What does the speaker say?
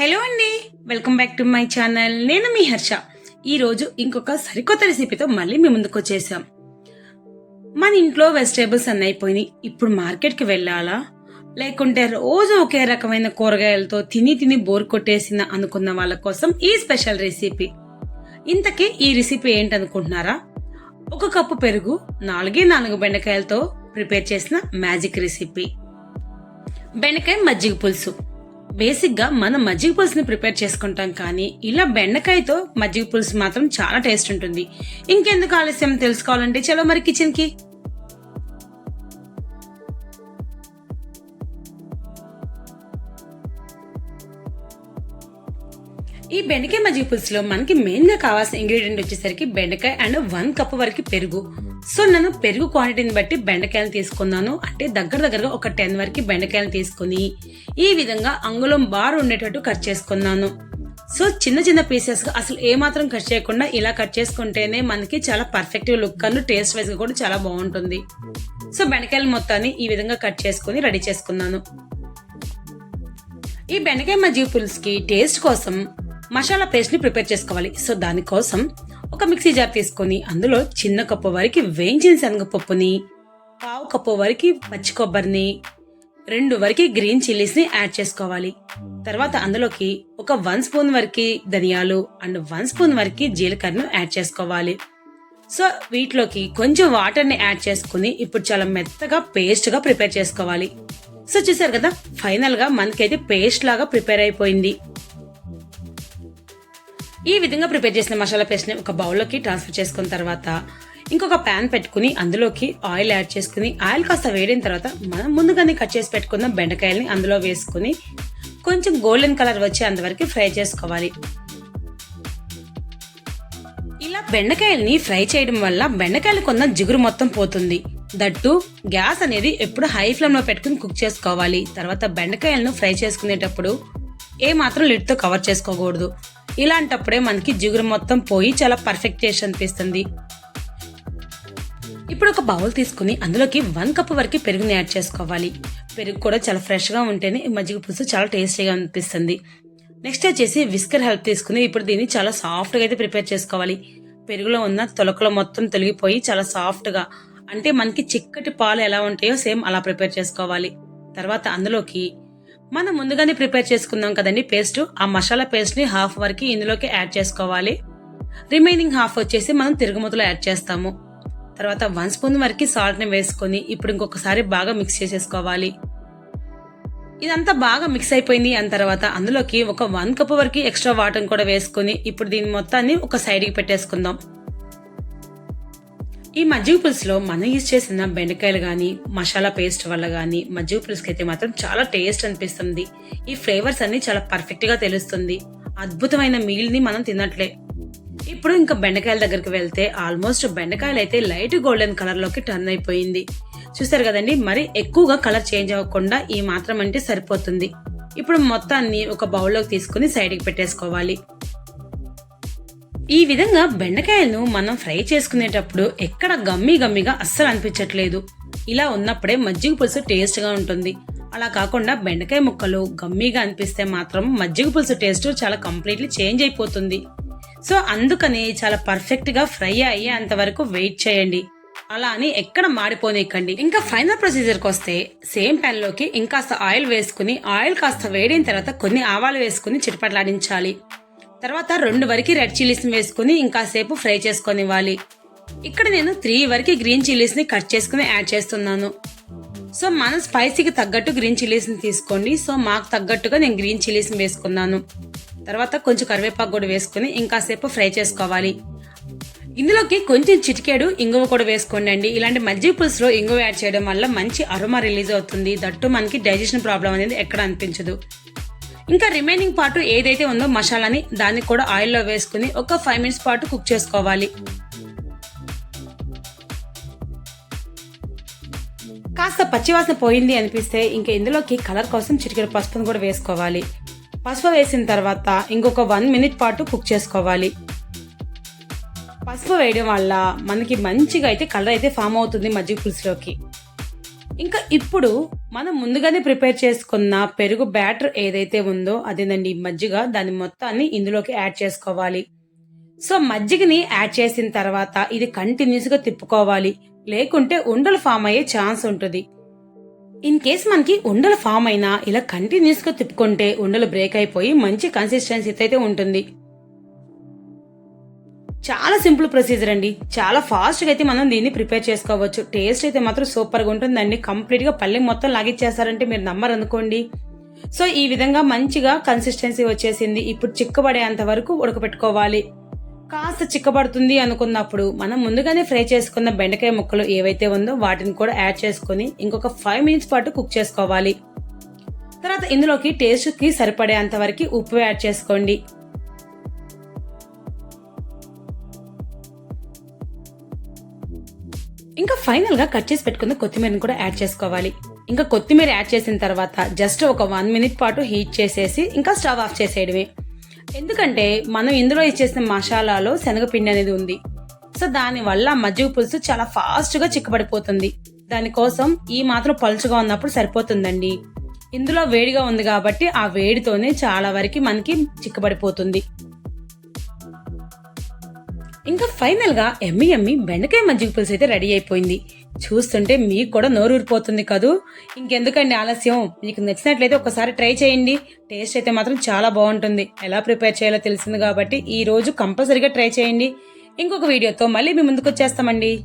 Hello అండి. Welcome back to my channel. నేను మీ హర్ష. ఈరోజు ఇంకొక సరికొత్త రెసిపీతో మళ్ళీ మీ ముందుకు వచ్చేసాం. మన ఇంట్లో వెజిటేబుల్స్ అన్నీ అయిపోయినాయి. ఇప్పుడు మార్కెట్కి వెళ్ళాలా? లేకుంటే రోజు ఒకే రకమైన కూరగాయలతో తిని తిని బోర్ కొట్టేసిన అనుకున్న వాళ్ళ కోసం ఈ స్పెషల్ రెసిపీ. ఇంతకీ ఈ రెసిపీ ఏంటనుకుంటున్నారా? ఒక కప్పు పెరుగు నాలుగే నాలుగు బెండకాయలతో ప్రిపేర్ చేసిన మ్యాజిక్ రెసిపీ. బెండకాయ మజ్జిగ పులుసు. బేసిక్గా మనం మజ్జిగ పులుసుని ప్రిపేర్ చేసుకుంటాం కానీ ఇలా బెండకాయతో మజ్జిగ పులుసు మాత్రం చాలా టేస్ట్ ఉంటుంది. ఇంకెందుకు ఆలస్యం తెలుసుకోవాలంటే చలో మరి కిచెన్కి ఈ బెండకాయ మజ్జిగ పులుసులో మనకి మెయిన్గా కావాల్సిన ఇంగ్రీడియంట్ వచ్చేసరికి బెండకాయ అండ్ వన్ కప్ వరకు పెరుగు. సో నేను పెరుగు క్వాంటిటీని బట్టి బెండకాయలు తీసుకున్నాను. అంటే దగ్గర దగ్గరగా ఒక టెన్ వరకు బెండకాయలు తీసుకుని ఈ విధంగా అంగుళం బార్ ఉండేటట్టు కట్ చేసుకున్నాను. సో చిన్న చిన్న పీసెస్గా అసలు ఏమాత్రం కట్ చేయకుండా ఇలా కట్ చేసుకుంటేనే మనకి చాలా పర్ఫెక్ట్ లుక్ అను టేస్ట్ వైజ్గా కూడా చాలా బాగుంటుంది. సో బెండకాయలు మొత్తాన్ని ఈ విధంగా కట్ చేసుకుని రెడీ చేసుకున్నాను. ఈ బెండకాయ మజ్జిగ పులుసుకి టేస్ట్ కోసం మసాలా పేస్ట్ని ప్రిపేర్ చేసుకోవాలి. సో దానికోసం ఒక మిక్సీ జార్ తీసుకొని అందులో చిన్న కప్పు వరకు వేయించిన శనగపప్పుని పావు కప్పు వరకు పచ్చి కొబ్బరిని రెండు వరకు గ్రీన్ చిల్లీస్ని యాడ్ చేసుకోవాలి. తర్వాత అందులోకి ఒక వన్ స్పూన్ వరకు ధనియాలు అండ్ వన్ స్పూన్ వరకు జీలకర్రను యాడ్ చేసుకోవాలి. సో వీటిలోకి కొంచెం వాటర్ని యాడ్ చేసుకుని ఇప్పుడు చాలా మెత్తగా పేస్ట్గా ప్రిపేర్ చేసుకోవాలి. సో చూసారు కదా ఫైనల్గా మనకైతే పేస్ట్ లాగా ప్రిపేర్ అయిపోయింది. ఈ విధంగా ప్రిపేర్ చేసిన మసాలా పేస్ట్ని ఒక బౌల్లోకి ట్రాన్స్ఫర్ చేసుకున్న తర్వాత ఇంకొక ప్యాన్ పెట్టుకుని అందులోకి ఆయిల్ యాడ్ చేసుకుని ఆయిల్ కాస్త వేడిన తర్వాత మనం ముందుగానే కట్ చేసి పెట్టుకున్న బెండకాయల్ని అందులో వేసుకుని కొంచెం గోల్డెన్ కలర్ వచ్చే అంతవరకు ఫ్రై చేసుకోవాలి. ఇలా బెండకాయల్ని ఫ్రై చేయడం వల్ల బెండకాయలు కొన్న జిగురు మొత్తం పోతుంది. దట్టు గ్యాస్ అనేది ఎప్పుడు హై ఫ్లేమ్లో పెట్టుకుని కుక్ చేసుకోవాలి. తర్వాత బెండకాయలను ఫ్రై చేసుకునేటప్పుడు ఏ మాత్రం లిడ్తో కవర్ చేసుకోకూడదు. ఇలాంటప్పుడే మనకి జిగురు మొత్తం పోయి చాలా పర్ఫెక్ట్ టేస్ట్ అనిపిస్తుంది. ఇప్పుడు ఒక బౌల్ తీసుకుని అందులోకి వన్ కప్ వరకు పెరుగుని యాడ్ చేసుకోవాలి. పెరుగు కూడా చాలా ఫ్రెష్గా ఉంటేనే ఈ మజ్జిగ పులుసు చాలా టేస్టీగా అనిపిస్తుంది. నెక్స్ట్ వచ్చేసి విస్కర్ హెల్ప్ తీసుకుని ఇప్పుడు దీన్ని చాలా సాఫ్ట్గా అయితే ప్రిపేర్ చేసుకోవాలి. పెరుగులో ఉన్న తొలకలు మొత్తం తొలగిపోయి చాలా సాఫ్ట్గా అంటే మనకి చిక్కటి పాలు ఎలా ఉంటాయో సేమ్ అలా ప్రిపేర్ చేసుకోవాలి. తర్వాత అందులోకి మనం ముందుగానే ప్రిపేర్ చేసుకుందాం కదండి పేస్ట్. ఆ మసాలా పేస్ట్ని హాఫ్ వరకు ఇందులోకి యాడ్ చేసుకోవాలి. రిమైనింగ్ హాఫ్ వచ్చేసి మనం తిరుగుమూతలో యాడ్ చేస్తాము. తర్వాత వన్ స్పూన్ వరకు సాల్ట్ని వేసుకొని ఇప్పుడు ఇంకొకసారి బాగా మిక్స్ చేసేసుకోవాలి. ఇదంతా బాగా మిక్స్ అయిపోయింది అని తర్వాత అందులోకి ఒక వన్ కప్ వరకు ఎక్స్ట్రా వాటర్ కూడా వేసుకొని ఇప్పుడు దీని మొత్తాన్ని ఒక సైడ్కి పెట్టేసుకుందాం. ఈ మజ్జిగ పులుసులో మనం యూజ్ చేసిన బెండకాయలు కానీ మసాలా పేస్ట్ వల్ల కానీ మజ్జిగ పులుసుకి అయితే మాత్రం చాలా టేస్ట్ అనిపిస్తుంది. ఈ ఫ్లేవర్స్ అన్ని చాలా పర్ఫెక్ట్గా తెలుస్తుంది. అద్భుతమైన మీల్ని మనం తిన్నట్లే ఇప్పుడు ఇంకా బెండకాయల దగ్గరికి వెళ్తే ఆల్మోస్ట్ బెండకాయలు అయితే లైట్ గోల్డెన్ కలర్లోకి టర్న్ అయిపోయింది. చూసారు కదండి మరి ఎక్కువగా కలర్ చేంజ్ అవ్వకుండా ఈ మాత్రం అంటే సరిపోతుంది. ఇప్పుడు మొత్తాన్ని ఒక బౌల్లోకి తీసుకుని సైడ్కి పెట్టేసుకోవాలి. ఈ విధంగా బెండకాయలను మనం ఫ్రై చేసుకునేటప్పుడు ఎక్కడ గమ్మి గమ్మిగా అస్సలు అనిపించట్లేదు. ఇలా ఉన్నప్పుడే మజ్జిగ పులుసు టేస్ట్గా ఉంటుంది. అలా కాకుండా బెండకాయ ముక్కలు గమ్మిగా అనిపిస్తే మాత్రం మజ్జిగ పులుసు టేస్ట్ చాలా కంప్లీట్లీ చేంజ్ అయిపోతుంది. సో అందుకని చాలా పర్ఫెక్ట్గా ఫ్రై అయ్యేంత వరకు వెయిట్ చేయండి. అలా అని ఎక్కడ మాడిపోనికండి ఇంకా ఫైనల్ ప్రొసీజర్కి వస్తే సేమ్ ప్యాన్లోకి ఇంకాస్త ఆయిల్ వేసుకుని ఆయిల్ కాస్త వేడిన తర్వాత కొన్ని ఆవాలు వేసుకుని చిటపట్లాడించాలి. తర్వాత రెండు వరకు రెడ్ చిల్లీస్ వేసుకుని ఇంకాసేపు ఫ్రై చేసుకొనివ్వాలి. ఇక్కడ నేను త్రీ వరకు గ్రీన్ చిల్లీస్ని కట్ చేసుకుని యాడ్ చేస్తున్నాను. సో మన స్పైసీకి తగ్గట్టు గ్రీన్ చిల్లీస్ని తీసుకోండి. సో మాకు తగ్గట్టుగా నేను గ్రీన్ చిల్లీస్ వేసుకున్నాను. తర్వాత కొంచెం కరివేపాకు కూడా వేసుకుని ఇంకాసేపు ఫ్రై చేసుకోవాలి. ఇందులోకి కొంచెం చిటికేడు ఇంగువ కూడా వేసుకోండి అండి ఇలాంటి మజ్జిగ పులుసులో ఇంగువ యాడ్ చేయడం వల్ల మంచి అరుమ రిలీజ్ అవుతుంది. దట్టు మనకి డైజెషన్ ప్రాబ్లం అనేది ఎక్కడ అనిపించదు. ఇంకా రిమైనింగ్ పార్ట్ ఏదైతే ఉందో మసాలాని దాన్ని కూడా ఆయిల్లో వేసుకుని ఒక ఫైవ్ మినిట్స్ పాటు కుక్ చేసుకోవాలి. కాస్త పచ్చివాసన పోయింది అనిపిస్తే ఇంకా ఇందులోకి కలర్ కోసం చిటికెడు పసుపును కూడా వేసుకోవాలి. పసుపు వేసిన తర్వాత ఇంకొక వన్ మినిట్ పాటు కుక్ చేసుకోవాలి. పసుపు వేయడం వల్ల మనకి మంచిగా అయితే కలర్ అయితే ఫామ్ అవుతుంది మజ్జిగ పులుసులోకి. ఇంకా ఇప్పుడు మనం ముందుగానే ప్రిపేర్ చేసుకున్న పెరుగు బ్యాటర్ ఏదైతే ఉందో అదేనండి మజ్జిగ. దాని మొత్తాన్ని ఇందులోకి యాడ్ చేసుకోవాలి. సో మజ్జిగని యాడ్ చేసిన తర్వాత ఇది కంటిన్యూస్గా తిప్పుకోవాలి. లేకుంటే ఉండలు ఫామ్ అయ్యే ఛాన్స్ ఉంటుంది. ఇన్ కేస్ మనకి ఉండలు ఫామ్ అయినా ఇలా కంటిన్యూస్గా తిప్పుకుంటే ఉండలు బ్రేక్ అయిపోయి మంచి కన్సిస్టెన్సీ అయితే ఉంటుంది. చాలా సింపుల్ ప్రొసీజర్ అండి. చాలా ఫాస్ట్గా అయితే మనం దీన్ని ప్రిపేర్ చేసుకోవచ్చు. టేస్ట్ అయితే మాత్రం సూపర్గా ఉంటుందండి. కంప్లీట్గా పల్లె మొత్తం లాగిచ్చేస్తారంటే మీరు నమ్మరు అనుకోండి సో ఈ విధంగా మంచిగా కన్సిస్టెన్సీ వచ్చేసింది. ఇప్పుడు చిక్కబడేంత వరకు ఉడకపెట్టుకోవాలి. కాస్త చిక్కబడుతుంది అనుకున్నప్పుడు మనం ముందుగానే ఫ్రై చేసుకున్న బెండకాయ ముక్కలు ఏవైతే ఉందో వాటిని కూడా యాడ్ చేసుకొని ఇంకొక ఫైవ్ మినిట్స్ పాటు కుక్ చేసుకోవాలి. తర్వాత ఇందులోకి టేస్ట్కి సరిపడేంత వరకు ఉప్పు యాడ్ చేసుకోండి. ఇంకా ఫైనల్గా కట్ చేసి పెట్టుకున్న కొత్తిమీరని కూడా యాడ్ చేసుకోవాలి. ఇంకా కొత్తిమీర యాడ్ చేసిన తర్వాత జస్ట్ ఒక వన్ మినిట్ పాటు హీట్ చేసేసి ఇంకా స్టవ్ ఆఫ్ చేసేయడమే. ఎందుకంటే మనం ఇందులో ఇచ్చేసిన మసాలాలో శనగపిండి అనేది ఉంది. సో దానివల్ల మజ్జిగ పులుసు చాలా ఫాస్ట్గా చిక్కబడిపోతుంది. దానికోసం ఈ మాత్రం పలుచుగా ఉన్నప్పుడు సరిపోతుందండి. ఇందులో వేడిగా ఉంది కాబట్టి ఆ వేడితోనే చాలా వరకు మనకి చిక్కబడిపోతుంది. ఇంకా ఫైనల్గా ఎమ్మి ఎమ్మి బెండకాయ మజ్జిగ పులుసు అయితే రెడీ అయిపోయింది. చూస్తుంటే మీకు కూడా నోరు ఊరిపోతుంది కదూ? ఇంకెందుకండి ఆలస్యం? మీకు నచ్చినట్లయితే ఒకసారి ట్రై చేయండి. టేస్ట్ అయితే మాత్రం చాలా బాగుంటుంది. ఎలా ప్రిపేర్ చేయాలో తెలిసింది కాబట్టి ఈ రోజు కంపల్సరీగా ట్రై చేయండి. ఇంకొక వీడియోతో మళ్ళీ మీ ముందుకు వచ్చేస్తామండి.